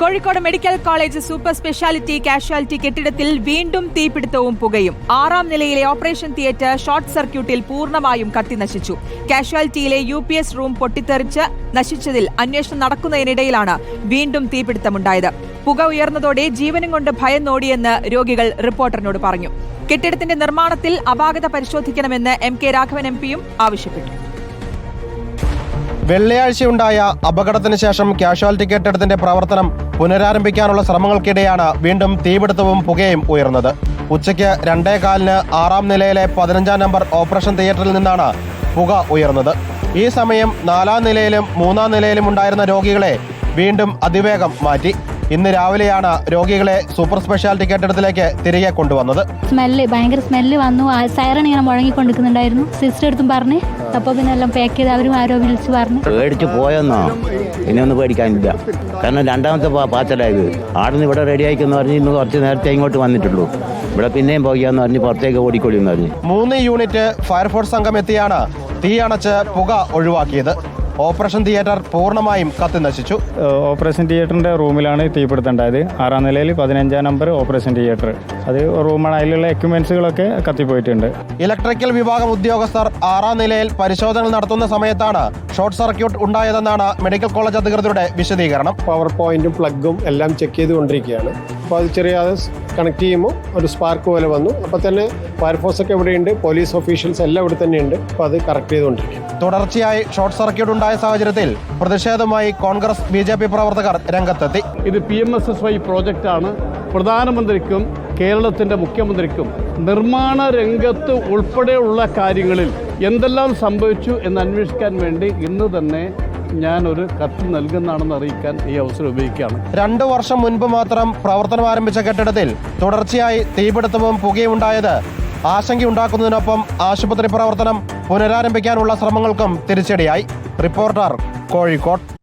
Kozhikode medical college super speciality casualty കെട്ടിടത്തിൽ വീണ്ടും തീപിടുത്തവും പുകയും. ആറാം നിലയിലെ ഓപ്പറേഷൻ തിയേറ്റർ ഷോർട്ട് സർക്യൂട്ടിൽ പൂർണമായും കത്തിനശിച്ചു കാഷ്വാലിറ്റിയിലെ യു പി എസ് റൂം പൊട്ടിത്തെറിച്ച് നശിച്ചതിൽ അന്വേഷണം നടക്കുന്നതിനിടയിലാണ് വീണ്ടും തീപിടുത്തമുണ്ടായത്. പുക ഉയർന്നതോടെ ജീവനും കൊണ്ട് ഭയന്നോടിയെന്ന് രോഗികൾ റിപ്പോർട്ടറിനോട് പറഞ്ഞു. കെട്ടിടത്തിന്റെ നിർമ്മാണത്തിൽ അപാകത പരിശോധിക്കണമെന്ന് എം കെ രാഘവൻ എം പിയും ആവശ്യപ്പെട്ടു. വെള്ളിയാഴ്ചയുണ്ടായ അപകടത്തിന് ശേഷം കാഷ്വാലിറ്റി കെട്ടിടത്തിന്റെ പ്രവർത്തനം പുനരാരംഭിക്കാനുള്ള ശ്രമങ്ങൾക്കിടെയാണ് വീണ്ടും തീപിടുത്തവും പുകയും ഉയർന്നത്. ഉച്ചയ്ക്ക് രണ്ടേ കാലിന് ആറാം നിലയിലെ പതിനഞ്ചാം നമ്പർ ഓപ്പറേഷൻ തിയേറ്ററിൽ നിന്നാണ് പുക ഉയർന്നത്. ഈ സമയം നാലാം നിലയിലും മൂന്നാം നിലയിലും ഉണ്ടായിരുന്ന രോഗികളെ വീണ്ടും അതിവേഗം മാറ്റി. ഇന്ന് രാവിലെയാണ് രോഗികളെ സൂപ്പർ സ്പെഷ്യാലിറ്റി കെട്ടിടത്തിലേക്ക് തിരികെ കൊണ്ടുവന്നത്. സ്മെല്ല് ഭയങ്കര സ്മെല്ല് വന്നു. സൈറൺ ഇങ്ങനെ മുഴങ്ങിക്കൊണ്ടിരിക്കുന്നുണ്ടായിരുന്നു. സിസ്റ്റർ എടുത്തും പറഞ്ഞ്. അപ്പോൾ പിന്നെ എല്ലാം പാക്ക് ചെയ്ത് അവരും ആരോ വിളിച്ച് പറഞ്ഞു. പേടിച്ച് പോയെന്നോ? ഒന്നും പേടിക്കാനില്ല. കാരണം രണ്ടാമത്തെ പാച്ചലായത്. ആടുന്ന് ഇവിടെ റെഡി ആയിക്കെന്ന് പറഞ്ഞ് ഇന്ന് കുറച്ച് നേരത്തെ ഇങ്ങോട്ട് വന്നിട്ടുള്ളൂ. ഇവിടെ പിന്നെയും പോകുകയെന്ന് പറഞ്ഞ് പുറത്തേക്ക് ഓടിക്കൊള്ളി എന്ന് പറഞ്ഞ്. മൂന്ന് യൂണിറ്റ് ഫയർഫോഴ്സ് സംഘം എത്തിയാണ് തീ അണച്ച് പുക ഒഴിവാക്കിയത്. ഓപ്പറേഷൻ തിയേറ്റർ പൂർണമായും കത്തി നശിച്ചു. ഓപ്പറേഷൻ തിയേറ്ററിന്റെ റൂമിലാണ് തീപിടുത്തുണ്ടായത് ആറാം നിലയിൽ പതിനഞ്ചാം നമ്പർ ഓപ്പറേഷൻ തിയേറ്റർ. അത് റൂമാണ് അതിലുള്ള എക്യുപ്മെൻസുകളൊക്കെ കത്തിപ്പോയിട്ടുണ്ട്. ഇലക്ട്രിക്കൽ വിഭാഗം ഉദ്യോഗസ്ഥർ ആറാം നിലയിൽ പരിശോധന നടത്തുന്ന സമയത്താണ് ഷോർട്ട് സർക്യൂട്ട് ഉണ്ടായതെന്നാണ് മെഡിക്കൽ കോളേജ് അധികൃതരുടെ വിശദീകരണം. പവർ പോയിന്റും പ്ലഗും എല്ലാം ചെക്ക് ചെയ്തുകൊണ്ടിരിക്കുകയാണ്. അപ്പോൾ അത് ചെറിയ അത് കണക്ട് ചെയ്യുമ്പോൾ ഒരു സ്പാർക്ക് പോലെ വന്നു. അപ്പോൾ തന്നെ ഫയർഫോഴ്സ് ഒക്കെ ഇവിടെയുണ്ട്. പോലീസ് ഓഫീഷ്യൽസ് എല്ലാം ഇവിടെ തന്നെയുണ്ട്. അപ്പോൾ അത് കറക്റ്റ് ചെയ്തുകൊണ്ടിരിക്കും തുടർച്ചയായി ഷോർട്ട് സർക്യൂട്ട് ഉണ്ടായ സാഹചര്യത്തിൽ പ്രതിഷേധവുമായി കോൺഗ്രസ് ബി ജെ പി പ്രവർത്തകർ രംഗത്തെത്തി. ഇത് P M S S Y പ്രോജക്റ്റാണ്. പ്രധാനമന്ത്രിക്കും കേരളത്തിന്റെ മുഖ്യമന്ത്രിക്കും നിർമ്മാണ രംഗത്ത് ഉൾപ്പെടെയുള്ള കാര്യങ്ങളിൽ എന്തെല്ലാം സംഭവിച്ചു എന്ന് അന്വേഷിക്കാൻ വേണ്ടി ഇന്ന് തന്നെ ഞാനൊരു കത്ത് നൽകുന്നതാണെന്ന് അറിയിക്കാൻ ഈ അവസരം ഉപയോഗിക്കുകയാണ്. രണ്ടു വർഷം മുൻപ് മാത്രം പ്രവർത്തനം ആരംഭിച്ച കെട്ടിടത്തിൽ തുടർച്ചയായി തീപിടുത്തവും പുകയും ഉണ്ടായത് ആശങ്കയുണ്ടാക്കുന്നതിനൊപ്പം ആശുപത്രി പ്രവർത്തനം പുനരാരംഭിക്കാനുള്ള ശ്രമങ്ങൾക്കും തിരിച്ചടിയായി. റിപ്പോർട്ടർ കോഴിക്കോട്.